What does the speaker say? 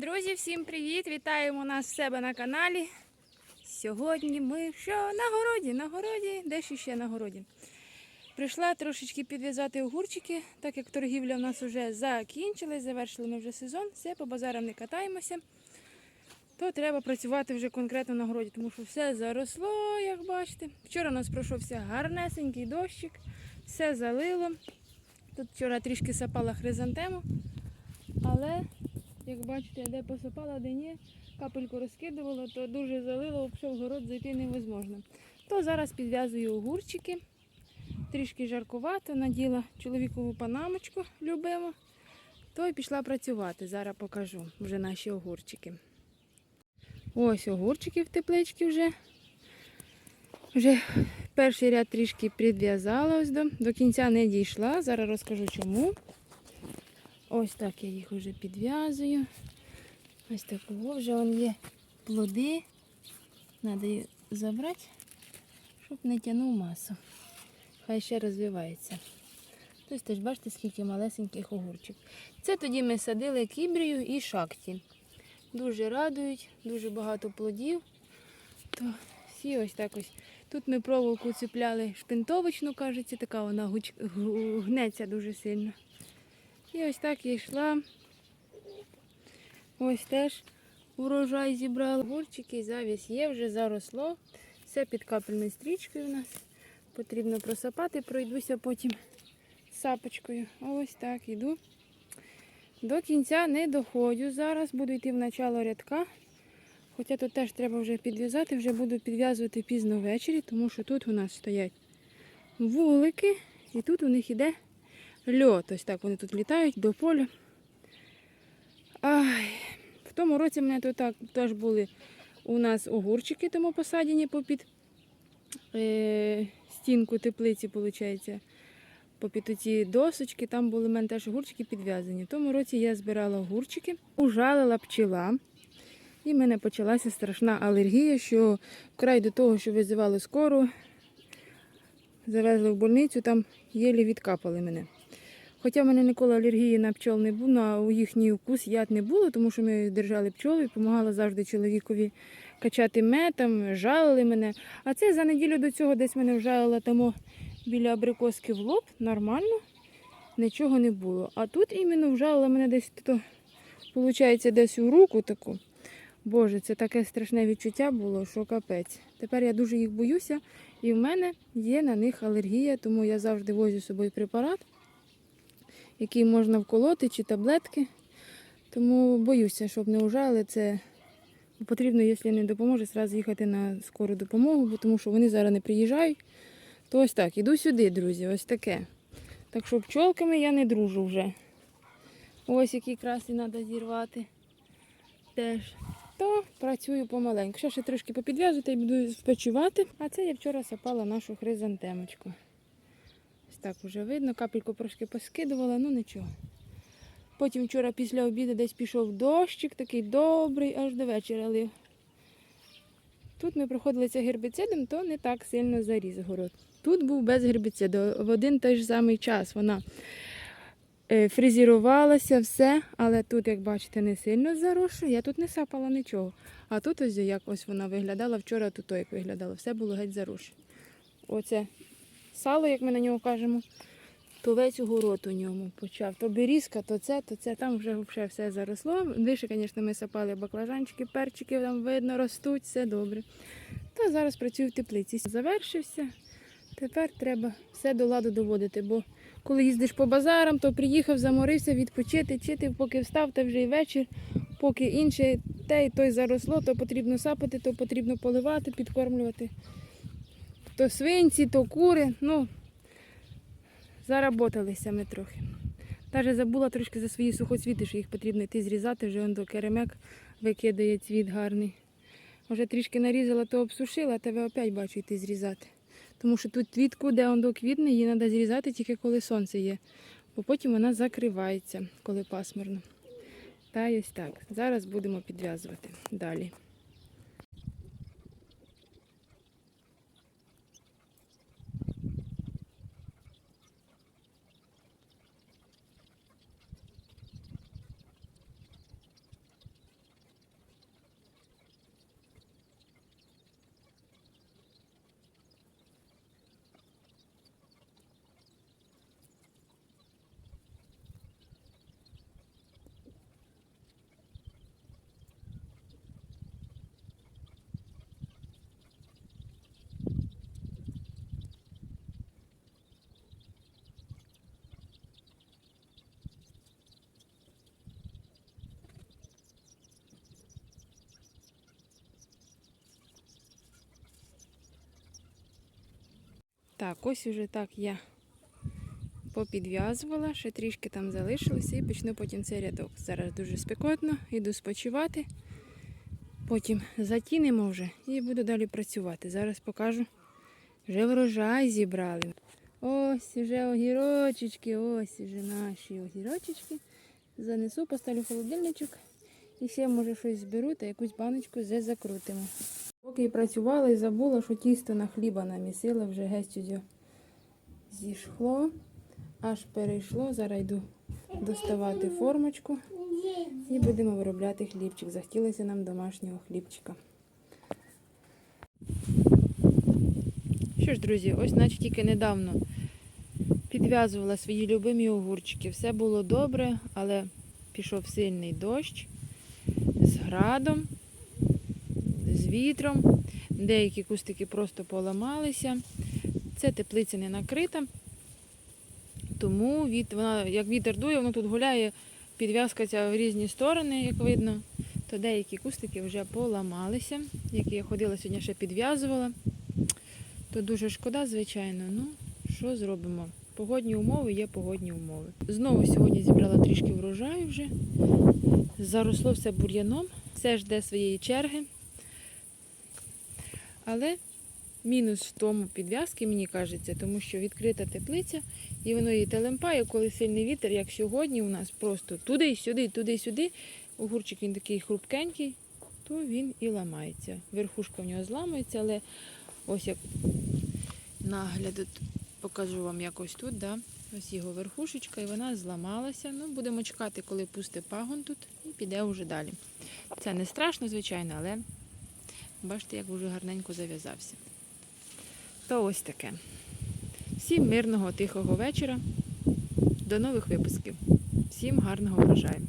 Друзі, всім привіт! Вітаємо нас в себе на каналі. Сьогодні ми що на городі, на городі, де ще на городі. Прийшла трошечки підв'язати огурчики, так як торгівля в нас вже закінчилась, завершили ми вже сезон, все, по базарам не катаємося. То треба працювати вже конкретно на городі, тому що все заросло, як бачите. Вчора у нас пройшовся гарнесенький дощик, все залило. Тут вчора трішки сапала хризантему, але як бачите, де посипала, де ні, капельку розкидувала, то дуже залило, взагалі в город зайти невозможно. То зараз підв'язую огурчики. Трішки жаркувато, наділа чоловікову панамочку любимо, то й пішла працювати. Зараз покажу вже наші огурчики. Ось огурчики в тепличці вже. Вже перший ряд трішки підв'язала до, до кінця не дійшла. Зараз розкажу чому. Ось так я їх вже підв'язую. Ось такого вже вон є плоди. Треба їх забрати, щоб не тягнув масу. Хай ще розвивається. Тобто, теж бачите, скільки малесеньких огурчик. Це тоді ми садили кібрію і шакті. Дуже радують, дуже багато плодів. То всі ось так ось. Тут ми проволоку цепляли шпинтовочну, кажеться, така вона гнеться дуже сильно. І ось так я йшла. Ось теж урожай зібрала. Гурчики, завіс є, вже заросло. Все під капельною стрічкою у нас. Потрібно просапати, пройдуся потім сапочкою. Ось так іду. До кінця не доходжу. Зараз буду йти в начало рядка. Хоча тут теж треба вже підв'язати, вже буду підв'язувати пізно ввечері, тому що тут у нас стоять вулики, і тут у них іде льот. Ось так вони тут літають до поля. Ай, в тому році мене тут так теж були у нас огурчики, тому посадені попід е, стінку теплиці, виходить. Попід оці досочки, там були в мене теж огурчики підв'язані. В тому році я збирала огурчики, ужалила пчела. І в мене почалася страшна алергія, що вкрай до того, що визивали скору, завезли в больницю, там єлі відкапали мене. Хоча в мене ніколи алергії на пчол не було, на їхній укус яд не було, тому що ми держали пчоли, допомагала завжди чоловікові качати мед, там, жалили мене. А це за неділю до цього десь мене вжалила тому біля абрикоски в лоб, нормально, нічого не було. А тут іменно вжалила мене десь, то, виходить, десь у руку таку. Боже, це таке страшне відчуття було, що капець. Тепер я дуже їх боюся, і в мене є на них алергія, тому я завжди возю з собою препарат, який можна вколоти чи таблетки. Тому боюся, щоб не ужали. Це потрібно, якщо не допоможе, зразу їхати на скору допомогу, бо тому що вони зараз не приїжджають. То ось так, іду сюди, друзі, ось таке. Так що пчолками я не дружу вже. Ось які краси треба зірвати. Теж. То працюю помаленьку. Ще ще трошки попідв'язувати і буду спочивати. А це я вчора сапала нашу хризантемочку. Так вже видно, капельку трошки поскидувала, ну нічого. Потім вчора після обіду десь пішов дощик, такий добрий, аж до вечора лив. Тут ми проходилися гербіцидом, то не так сильно заріс город. Тут був без гербіциду. В один той ж самий час вона е, фрезерувалася, все, але тут, як бачите, не сильно заросше. Я тут не сапала нічого. А тут ось як ось вона виглядала вчора, тут як виглядало. Все було геть заросше. Оце сало, як ми на нього кажемо, то весь огород у ньому почав. То берізка, то це, то це. Там вже взагалі все заросло. Вище, звісно, ми сапали баклажанчики, перчики, там видно, ростуть, все добре. Та зараз працюю в теплиці. Завершився. Тепер треба все до ладу доводити, бо коли їздиш по базарам, то приїхав, заморився відпочити, чити, поки встав, то вже і вечір, поки інше те і той заросло, то потрібно сапати, то потрібно поливати, підкормлювати. То свинці, то кури. Ну, заработалися ми трохи. Навіть забула трошки за свої сухоцвіти, що їх потрібно йти зрізати, вже он до керемек викидає цвіт гарний. Вже трішки нарізала, то обсушила, а тебе опять бачу йти зрізати. Тому що тут квітку, де он до квітне, її треба зрізати тільки коли сонце є. Бо потім вона закривається, коли пасмурно. Та ось так. Зараз будемо підв'язувати далі. Так, ось уже так я попідв'язувала, ще трішки там залишилося і почну потім цей рядок. Зараз дуже спекотно, йду спочивати. Потім затінемо вже і буду далі працювати. Зараз покажу. Вже врожай зібрали. Ось вже огірочечки, ось вже наші огірочечки. Занесу, поставлю холодильничок. І ще, може, щось зберу та якусь баночку закрутимо. Поки і працювала і забула, що тісто на хліба намісила, вже геть зі- зійшло, аж перейшло. Зараз йду доставати формочку і будемо виробляти хлібчик. Захотілося нам домашнього хлібчика. Що ж, друзі, ось наче тільки недавно підв'язувала свої любимі огурчики. Все було добре, але пішов сильний дощ з градом, з вітром. Деякі кустики просто поламалися. Це теплиця не накрита. Тому від, вона, як вітер дує, воно тут гуляє, підв'язка ця в різні сторони, як видно. То деякі кустики вже поламалися, які я ходила сьогодні ще підв'язувала. То дуже шкода, звичайно. Ну, що зробимо? Погодні умови є погодні умови. Знову сьогодні зібрала трішки врожаю вже. Заросло все бур'яном, все жде своєї черги. Але мінус в тому підв'язки, мені кажеться, тому що відкрита теплиця, і воно її телемпає, коли сильний вітер, як сьогодні у нас просто туди, сюди, туди, сюди. Огурчик він такий хрупкенький, то він і ламається. Верхушка в нього зламається, але ось як нагляду покажу вам якось тут, да? ось його верхушечка, і вона зламалася. Ну, будемо чекати, коли пусте пагон тут, і піде вже далі. Це не страшно, звичайно, але бачите, як вже гарненько зав'язався. То ось таке. Всім мирного, тихого вечора. До нових випусків. Всім гарного врожаю.